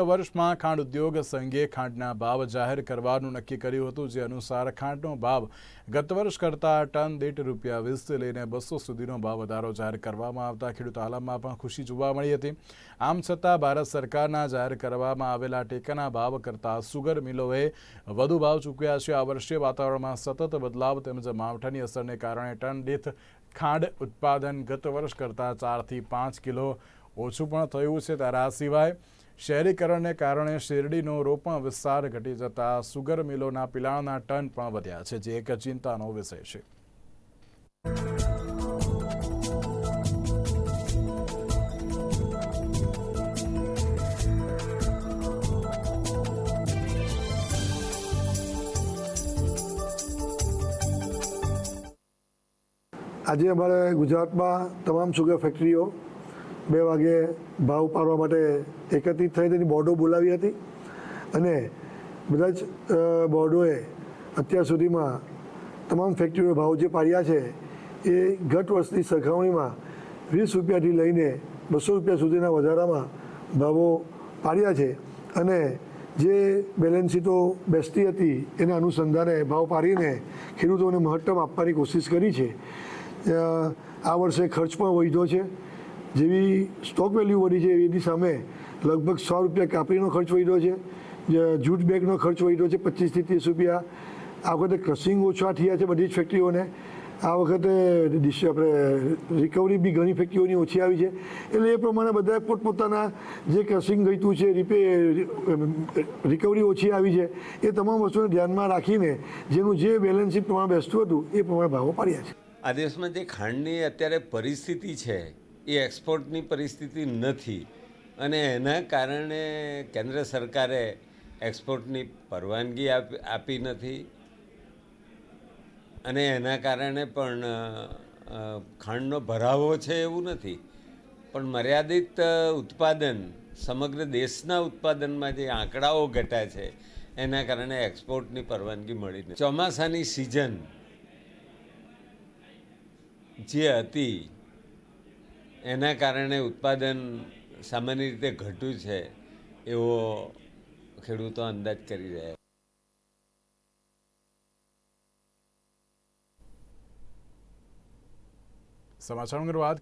વર્ષમાં ખાંડ ઉદ્યોગ સંઘે ખાંડના ભાવ જાહેર કરવાનું નક્કી કર્યું હતું, જે અનુસાર ખાંડનો ભાવ ગત વર્ષ કરતાં ટન દીઠ રૂપિયા વીસથી લઈને બસો સુધીનો ભાવ વધારો જાહેર કરવામાં આવતા ખેડૂત આલમમાં પણ ખુશી જોવા મળી હતી. આમ છતાં ભારત સરકારના જાહેર કરવામાં આવેલા ટેકાના ભાવ કરતાં સુગર મિલોએ વધુ ભાવ ચૂક્યા છે. આ વર્ષે વાતાવરણમાં સતત બદલાવ તેમજ માવઠાની અસરને કારણે ટન દીઠ ખાંડ ઉત્પાદન ગત વર્ષ કરતાં ચારથી પાંચ કિલો ઓછું પણ થયું છે. ત્યારે આ સિવાય શહેરીકરણને કારણે શેરડીનો રોપણ વિસ્તાર ઘટી જતા સુગર મિલોના પિલાણના ટન પણ વધ્યા છે, જે એક ચિંતાનો વિષય છે. આજે અમારે ગુજરાતમાં તમામ સુગર ફેક્ટરીઓ બે વાગે ભાવ પાડવા માટે એકત્રિત થઈ તેની બોર્ડો બોલાવી હતી. અને બધા જ બોર્ડોએ અત્યાર સુધીમાં તમામ ફેક્ટરીઓ ભાવ જે પાડ્યા છે, એ ગત વર્ષની સરખામણીમાં વીસ રૂપિયાથી લઈને બસો રૂપિયા સુધીના વધારામાં ભાવો પાડ્યા છે. અને જે બેલેન્સ શીટો બેસતી હતી, એના અનુસંધાને ભાવ પાડીને ખેડૂતોને મહત્તમ આપવાની કોશિશ કરી છે. આ વર્ષે ખર્ચ પણ વધ્યો છે. જેવી સ્ટોક વેલ્યુ વધી છે એની સામે લગભગ સો રૂપિયા કાપડીનો ખર્ચ વધ્યો છે. જૂટ બેગનો ખર્ચ વધ્યો છે પચીસથી ત્રીસ રૂપિયા. આ વખતે ક્રશિંગ ઓછા થયા છે બધી જ ફેક્ટરીઓને આ વખતે ડિશ આપણે રિકવરી બી ઘણી ફેક્ટરીઓની ઓછી આવી છે. એટલે એ પ્રમાણે બધા પોતપોતાના જે ક્રશિંગ ગયું છે રિપે રિકવરી ઓછી આવી છે. એ તમામ વસ્તુને ધ્યાનમાં રાખીને જેનું જે બેલેન્સ પ્રમાણે બેસતું હતું, એ પ્રમાણે ભાવો પાડ્યા છે. આ દેશમાં જે ખાંડની અત્યારે પરિસ્થિતિ છે એ એક્સપોર્ટની પરિસ્થિતિ નથી. અને એના કારણે કેન્દ્ર સરકારે એક્સપોર્ટની પરવાનગી આપી નથી. અને એના કારણે પણ ખાંડનો ભરાવો છે એવું નથી. પણ મર્યાદિત ઉત્પાદન, સમગ્ર દેશના ઉત્પાદનમાં જે આંકડાઓ ઘટ્યા છે, એના કારણે એક્સપોર્ટની પરવાનગી મળી નથી. ચોમાસાની સિઝન જે હતી એના કારણે ઉત્પાદન સામાન્ય રીતે ઘટ્યું છે, એવો ખેડૂતો અંદાજ કરી રહ્યા છે. અંગે વાત